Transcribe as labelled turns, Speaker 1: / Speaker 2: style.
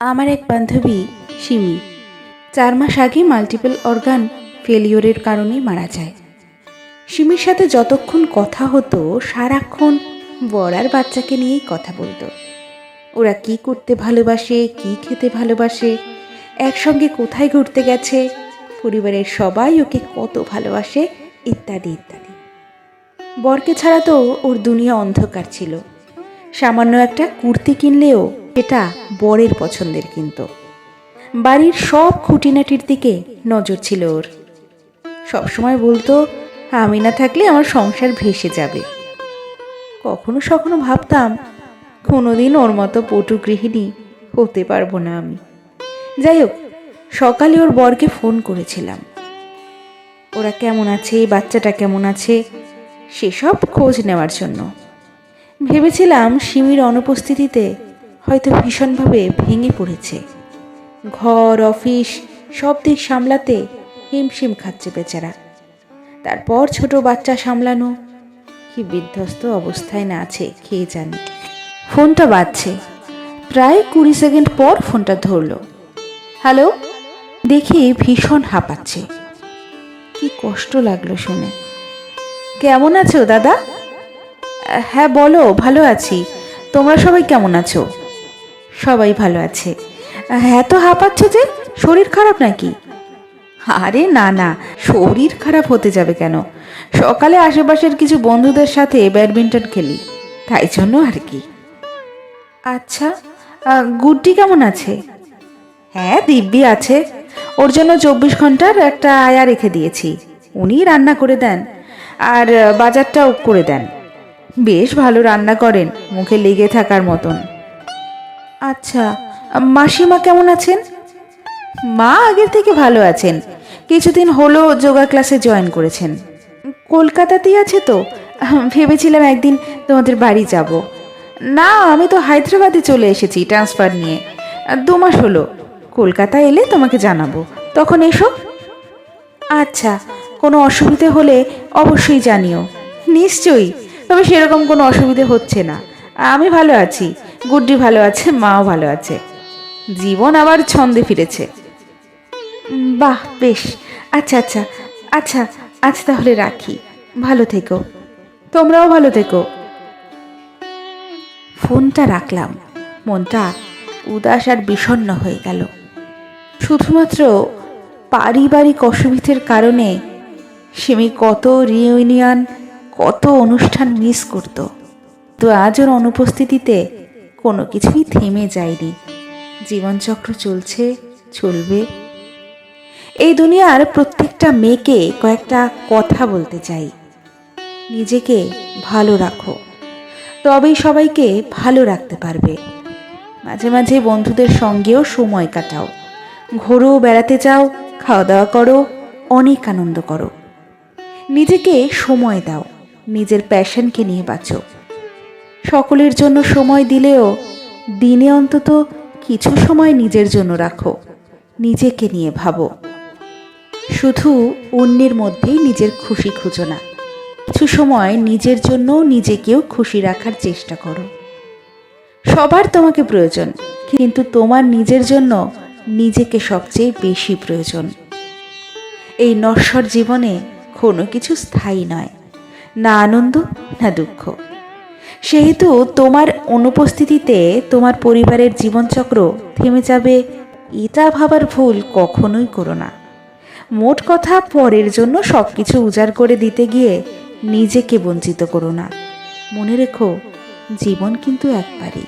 Speaker 1: আমার এক বান্ধবী সিমি চার মাস আগে মাল্টিপল অর্গান ফেলিওরের কারণে মারা যায়। সিমির সাথে যতক্ষণ কথা হতো, সারাক্ষণ বড়ার বাচ্চাকে নিয়েই কথা বলতো। ওরা কি করতে ভালোবাসে, কি খেতে ভালোবাসে, একসঙ্গে কোথায় ঘুরতে গেছে, পরিবারের সবাই ওকে কত ভালোবাসে, ইত্যাদি ইত্যাদি। বরকে ছাড়া তো ওর দুনিয়া অন্ধকার ছিল। সামান্য একটা কুর্তি কিনলেও এটা বরের পছন্দের কিন্তু। বাড়ির সব খুঁটিনাটির দিকে নজর ছিল ওর। সবসময় বলতো, আমি না থাকলে আমার সংসার ভেসে যাবে। কখনো সখনো ভাবতাম, কোনোদিন ওর মতো পটু গৃহিণী হতে পারব না আমি। যাই হোক, সকালে ওর বরকে ফোন করেছিলাম। ওরা কেমন আছে বাচ্চাটা কেমন আছে, সেসব খোঁজ নেওয়ার জন্য। ভেবেছিলাম সিমির অনুপস্থিতিতে হয়তো ভীষণভাবে ভেঙে পড়েছে। ঘর, অফিস সব দিক সামলাতে হিমশিম খাচ্ছে বেচারা। তারপর ছোট বাচ্চা সামলানো, কি বিধ্বস্ত অবস্থায় না আছে খেয়ে জানি। ফোনটা বাজছে। প্রায় কুড়ি সেকেন্ড পর ফোনটা ধরলো। হ্যালো? দেখি ভীষণ হাঁপাচ্ছে। কি কষ্ট লাগল শুনে। কেমন আছো দাদা? হ্যাঁ বলো, ভালো আছি। তোমরা সবাই কেমন আছো? সবাই ভালো আছে। হ্যাঁ তো হাঁপাচ্ছ যে? শরীর খারাপ নাকি? আরে না না, শরীর খারাপ হতে যাবে কেন? সকালে আশেপাশের কিছু বন্ধুদের সাথে ব্যাডমিন্টন খেলি, তাই জন্য আর কি। আচ্ছা গুড্ডি কেমন আছে? হ্যাঁ দিব্যি আছে। ওর জন্য চব্বিশ ঘণ্টার একটা আয়া রেখে দিয়েছি। উনি রান্না করে দেন, আর বাজারটাও করে দেন। বেশ ভালো রান্না করেন, মুখে লেগে থাকার মতন। আচ্ছা মাসিমা কেমন আছেন? মা আগের থেকে ভালো আছেন। কিছুদিন হলো যোগা ক্লাসে জয়েন করেছেন। কলকাতাতেই আছে তো? ভেবেছিলাম একদিন তোমাদের বাড়ি যাব। না, আমি তো হায়দ্রাবাদে চলে এসেছি ট্রান্সফার নিয়ে। দু মাস হলো। কলকাতা এলে তোমাকে জানাব। তখন এসো। আচ্ছা কোনো অসুবিধে হলে অবশ্যই জানিও। নিশ্চয়ই, তবে সেরকম কোনো অসুবিধে হচ্ছে না। আমি ভালো আছি। গুড্ডি ভালো আছে, মাও ভালো আছে। জীবন আবার ছন্দে ফিরেছে। বাহ, বেশ। আচ্ছা আচ্ছা আচ্ছা আজ তাহলে রাখি। ভালো থেকো। তোমরাও ভালো থেকো। ফোনটা রাখলাম। মনটা উদাস আর বিষণ্ণ হয়ে গেল। শুধুমাত্র পারিবারিক অসুবিধের কারণে সেমি কত রিউনিয়ন কত অনুষ্ঠান মিস করত। তো আজ ওর অনুপস্থিতিতে কোনো কিছুই থেমে যায়নি। জীবনচক্র চলছে, চলবে। এই দুনিয়ার প্রত্যেকটা মেয়েকে কয়েকটা কথা বলতে চাই। নিজেকে ভালো রাখো। তবেই সবাইকে ভালো রাখতে পারবে। মাঝে মাঝে বন্ধুদের সঙ্গেও সময় কাটাও। ঘোরো, বেড়াতে যাও খাওয়া দাওয়া করো, অনেক আনন্দ করো। নিজেকে সময় দাও। নিজের প্যাশনকে নিয়ে বাঁচো। সকলের জন্য সময় দিলেও দিনে অন্তত কিছু সময় নিজের জন্য রাখো, নিজেকে নিয়ে ভাবো। শুধু অন্যের মধ্যেই নিজের খুশি খুঁজো না। কিছু সময় নিজের জন্য নিজেকেও খুশি রাখার চেষ্টা করো। সবার তোমাকে প্রয়োজন, কিন্তু তোমার নিজের জন্য নিজেকে সবচেয়ে বেশি প্রয়োজন। এই নশ্বর জীবনে কোনো কিছু স্থায়ী নয়, না আনন্দ, না দুঃখ। সেহেতু তোমার অনুপস্থিতিতে তোমার পরিবারের জীবনচক্র থেমে যাবে, এটা ভাবার ভুল কখনোই করো না। মোট কথা পরের জন্য সব কিছু উজাড় করে দিতে গিয়ে নিজেকে বঞ্চিত করো না। মনে রেখো, জীবন কিন্তু একবারই।